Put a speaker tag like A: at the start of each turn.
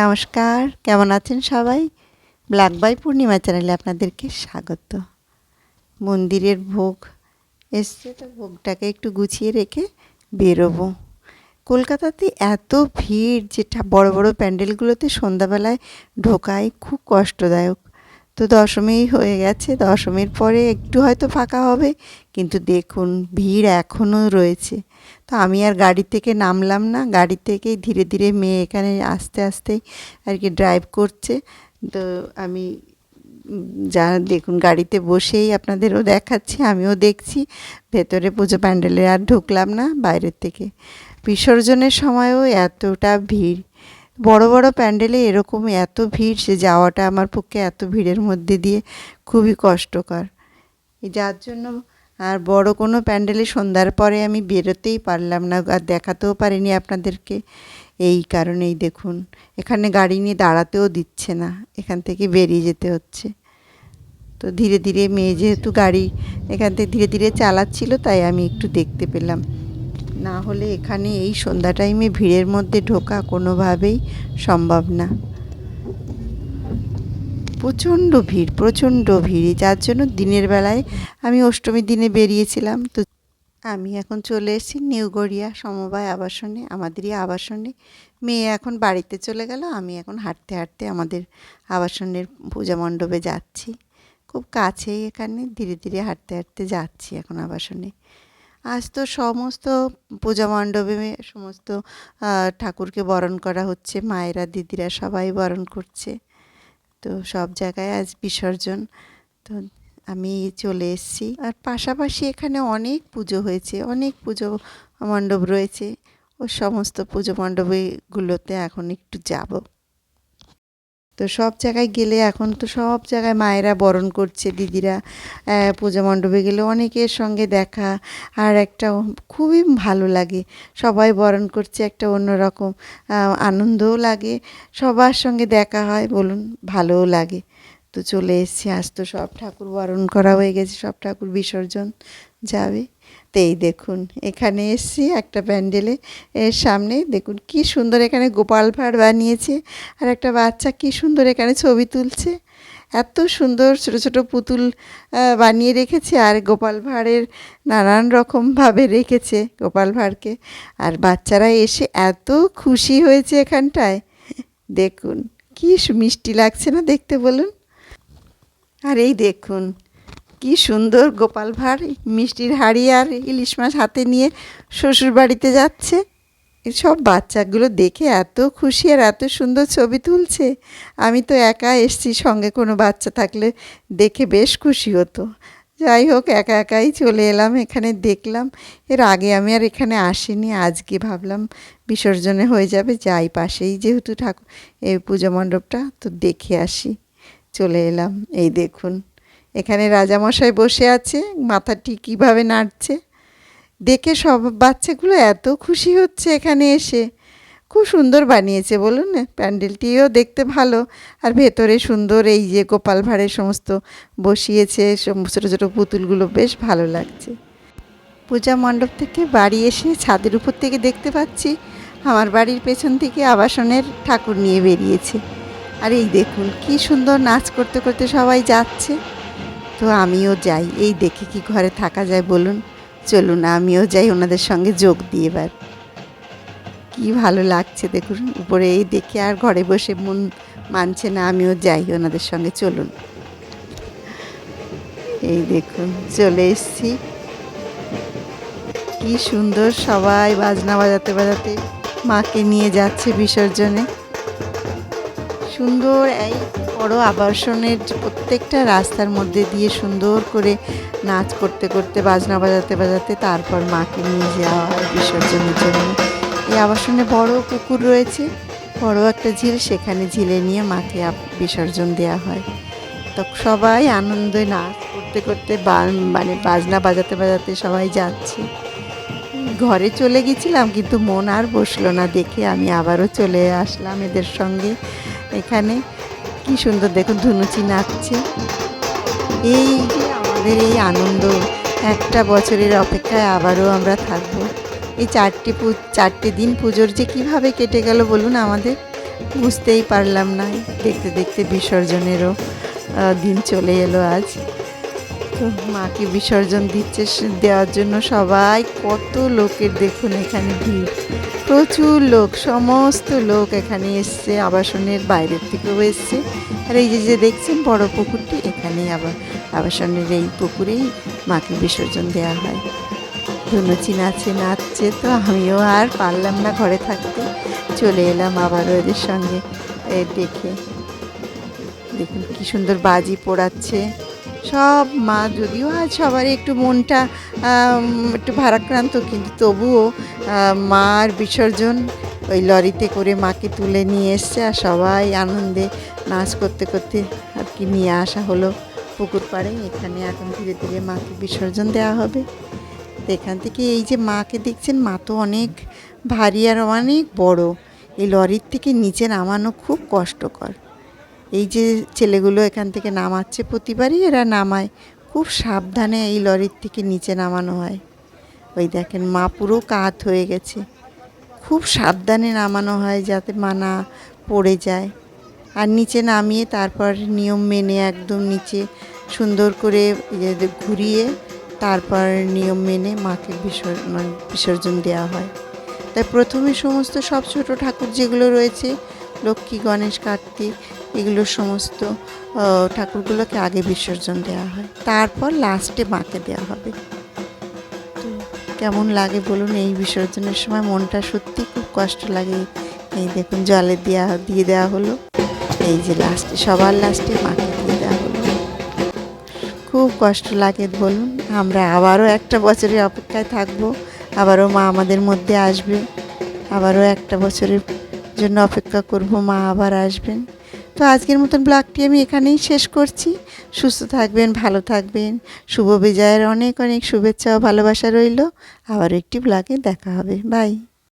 A: নমস্কার, কেমন আছেন সবাই? ব্ল্যাক বাই পূর্ণিমা চ্যানেলে আপনাদেরকে স্বাগত। মন্দিরের ভোগ এসছে, তো ভোগটাকে একটু গুছিয়ে রেখে বেরোবো। কলকাতাতে এত ভিড়, যেটা বড় বড় প্যান্ডেলগুলোতে সন্ধ্যাবেলায় ঢোকায়, খুব কষ্টদায়ক। তো দশমী হয়ে গেছে। দশমীর পরে একটু হয়তো ফাঁকা হবে, কিন্তু দেখুন ভিড় এখনও রয়েছে। তো আমি আর গাড়ি থেকে নামলাম না, গাড়ি থেকেই ধীরে ধীরে মেয়ে এখানে আস্তে আস্তেই আর কি ড্রাইভ করছে। তো আমি যা দেখুন গাড়িতে বসেই আপনাদেরও দেখাচ্ছি, আমিও দেখছি। ভেতরে পুজো প্যান্ডেলে আর ঢুকলাম না, বাইরের থেকে। বিসর্জনের সময়ও এতটা ভিড়। বড় বড় প্যান্ডেলে এরকম এত ভিড় সে যাওয়াটা আমার পক্ষে এত ভিড়ের মধ্যে দিয়ে খুবই কষ্টকর। যার জন্য আর বড় কোনো প্যান্ডেলে সন্ধ্যার পরে আমি বেরোতেই পারলাম না আর দেখাতেও পারিনি আপনাদেরকে। এই কারণেই দেখুন, এখানে গাড়ি নিয়ে দাঁড়াতেও দিচ্ছে না, এখান থেকে বেরিয়ে যেতে হচ্ছে। তো ধীরে ধীরে মেয়ে যেহেতু গাড়ি এখান থেকে ধীরে ধীরে চালাচ্ছিল, তাই আমি একটু দেখতে পেলাম। না হলে এখানে এই সন্ধ্যা টাইমে ভিড়ের মধ্যে ঢোকা কোনোভাবেই সম্ভব না। প্রচণ্ড ভিড় প্রচণ্ড ভিড়। যার জন্য দিনের বেলায় আমি অষ্টমীর দিনে বেরিয়েছিলাম। তো আমি এখন চলে এসেছি নিউ গড়িয়া সমবায় আবাসনে, আমাদেরই আবাসনে। মেয়ে এখন বাড়িতে চলে গেল, আমি এখন হাঁটতে হাঁটতে আমাদের আবাসনের পূজা মণ্ডপে যাচ্ছি। খুব কাছেই এখানে, ধীরে ধীরে হাঁটতে হাঁটতে যাচ্ছি এখন আবাসনে। আজ তো সমস্ত পূজা মণ্ডপে সমস্ত ঠাকুরকে বরণ করা হচ্ছে, মায়েরা, দিদিরা সবাই বরণ করছে। তো সব জায়গায় আজ বিসর্জন। তো আমি চলে এসেছি। আর পাশাপাশি এখানে অনেক পুজো হয়েছে, অনেক পুজো মণ্ডপ রয়েছে। ও সমস্ত পুজো মণ্ডপগুলোতে এখন একটু যাব। তো সব জায়গায় গেলে এখন তো সব জায়গায় মায়েরা বরণ করছে, দিদিরা পূজা মণ্ডপে গেলে অনেকের সঙ্গে দেখা আর একটা খুবই ভালো লাগে। সবাই বরণ করছে একটা অন্যরকম আনন্দও লাগে। সবার সঙ্গে দেখা হয় বলুন, ভালোও লাগে। তো চলে এসেছি, আজ তো সব ঠাকুর বরণ করা হয়ে গেছে, সব ঠাকুর বিসর্জন যাবে। এই দেখুন। এখানে এসেছি একটা প্যান্ডেলে। এর সামনে দেখুন কি সুন্দর এখানে গোপাল ভাঁড় বানিয়েছে। আর একটা বাচ্চা কি সুন্দর এখানে ছবি তুলছে। এত সুন্দর ছোট ছোট পুতুল বানিয়ে রেখেছে। আর গোপাল ভাঁড়ের নানান রকমভাবে রেখেছে গোপাল ভাঁড়কে। আর বাচ্চারা এসে এত খুশি হয়েছে এখানটায়। দেখুন কি মিষ্টি লাগছে না দেখতে বলুন। আর এই দেখুন কি সুন্দর গোপাল ভাঁড়, মিষ্টির হাড়ি আর ইলিশ মাছ হাতে নিয়ে শ্বশুর বাড়িতে যাচ্ছে। সব বাচ্চাগুলো দেখে এত খুশি আর এত সুন্দর ছবি তুলছে। আমি তো একা এসছি, সঙ্গে কোনো বাচ্চা থাকলে দেখে বেশ খুশি হতো। যাই হোক, একা একাই চলে এলাম, এখানে দেখলাম। এর আগে আমি আর এখানে আসিনি, আজকে ভাবলাম বিসর্জনে হয়ে যাবে, যাই পাশেই যেহেতু ঠাকুর, এই পুজো মণ্ডপটা, তো দেখে আসি। চলে এলাম, এই দেখুন। এখানে রাজামশাই বসে আছে, মাথাটি কীভাবে নাড়ছে। দেখে সব বাচ্চাগুলো এত খুশি হচ্ছে এখানে এসে। খুব সুন্দর বানিয়েছে, বলুন না, প্যান্ডেলটিও দেখতে ভালো। আর ভেতরে সুন্দর এই যে গোপাল ভাঁড়ের সমস্ত বসিয়েছে ছোটো ছোটো পুতুলগুলো বেশ ভালো লাগছে। পূজা মণ্ডপ থেকে বাড়ি এসে ছাদের উপর থেকে দেখতে পাচ্ছি, আমার বাড়ির পেছন থেকে আবাসনের ঠাকুর নিয়ে বেরিয়েছে। আর এই দেখুন, কি সুন্দর নাচ করতে করতে সবাই যাচ্ছে। তো আমিও যাই। এই দেখে কি ঘরে থাকা যায় বলুন। চলুন, আমিও যাই ওনাদের সঙ্গে যোগ দিয়ে এবার। কি ভালো লাগছে দেখুন, উপরে এই দেখে আর ঘরে বসে মন মানছে না, আমিও যাই ওনাদের সঙ্গে, চলুন। এই দেখুন, চলে এসেছি। কি সুন্দর সবাই বাজনা বাজাতে বাজাতে মাকে নিয়ে যাচ্ছে বিসর্জনে। সুন্দর, এই বড় আবাসনের প্রত্যেকটা রাস্তার মধ্যে দিয়ে সুন্দর করে নাচ করতে করতে, বাজনা বাজাতে বাজাতে তারপর মাকে নিয়ে যাওয়া হয় বিসর্জনের জন্য। এই আবাসনে বড় পুকুর রয়েছে, বড় একটা ঝিল, সেখানে ঝিলে নিয়ে মাকে বিসর্জন দেওয়া হয়। তো সবাই আনন্দে নাচ করতে করতে মানে বাজনা বাজাতে বাজাতে সবাই যাচ্ছে। ঘরে চলে গেছিলাম, কিন্তু মন আর বসল না দেখে আমি আবারও চলে আসলাম এদের সঙ্গে। এখানে। কি সুন্দর দেখুন, ধুনুচি নাচছে। এই আমাদের এই আনন্দ, একটা বছরের অপেক্ষায় আবারও আমরা থাকব। এই চারটি চারটে দিন পুজোর যে কীভাবে কেটে গেল বলুন আমাদের? বুঝতেই পারলাম না, দেখতে দেখতে বিসর্জনেরও দিন চলে এলো আজ। মাকে বিসর্জন দিচ্ছে দেওয়ার জন্য সবাই কত লোকের দেখুন এখানে ভিড়। প্রচুর লোক, সমস্ত লোক এখানে এসছে, আবাসনের বাইরের থেকেও এসছে। আর এই যে যে দেখছেন বড় পুকুরটি, এখানেই আবার আবাসনের এই পুকুরেই মাকে বিসর্জন দেওয়া হয়। ধুনুচি নাচে নাচছে, তো আমিও আর পারলাম না ঘরে থাকতে। চলে এলাম আবার ওদের সঙ্গে দেখে। দেখুন কি সুন্দর বাজি পোড়াচ্ছে। সব মা যদিও আজ সবারই একটু মনটা একটু ভারাক্রান্ত, কিন্তু তবুও মার বিসর্জন ওই লরিতে করে মাকে তুলে নিয়ে এসছে আর সবাই আনন্দে নাচ করতে করতে আর কি নিয়ে আসা হলো পুকুর পাড়ে। এখানে এখন ধীরে ধীরে মাকে বিসর্জন দেওয়া হবে। তো এখান থেকে এই যে মাকে দেখছেন, মা তো অনেক ভারী আর অনেক বড়। এই লরির থেকে নিচে নামানো খুব কষ্টকর। এই যে ছেলেগুলো এখান থেকে নামাচ্ছে প্রতিবারই এরা নামায়। খুব সাবধানে এই লরির থেকে নিচে নামানো হয়। ওই দেখেন মা পুরো কাত হয়ে গেছে। খুব সাবধানে নামানো হয় যাতে মা না পড়ে যায়। আর নিচে নামিয়ে তারপর নিয়ম মেনে একদম নিচে সুন্দর করে ইয়ে ঘুরিয়ে তারপর নিয়ম মেনে মাকে মানে বিসর্জন দেওয়া হয়। তাই প্রথমে সমস্ত সব ছোট ঠাকুর যেগুলো রয়েছে লক্ষ্মী, গণেশ, কার্তিক, এগুলো সমস্ত ঠাকুরগুলোকে আগে বিসর্জন দেওয়া হয়। তারপর লাস্টে মাকে দেওয়া হবে। তো কেমন লাগে বলুন এই বিসর্জনের সময়? মনটা সত্যি খুব কষ্ট লাগে। এই দেখুন জলে দেওয়া দিয়ে দেওয়া হলো। এই যে লাস্টে সবার লাস্টে মাকে দিয়ে দেওয়া হলো। খুব কষ্ট লাগে বলুন। আমরা আবারও একটা বছরের অপেক্ষায় থাকব। আবারও মা আমাদের মধ্যে আসবে। আবারও একটা বছরের জন্য অপেক্ষা করব, মা আবার আসবেন। তো আজকের মতন ব্লগটি আমি এখানেই শেষ করছি। সুস্থ থাকবেন, ভালো থাকবেন। শুভ বিজয়ের অনেক অনেক শুভেচ্ছা ও ভালোবাসা রইল। আবার একটি ব্লগে দেখা হবে। বাই।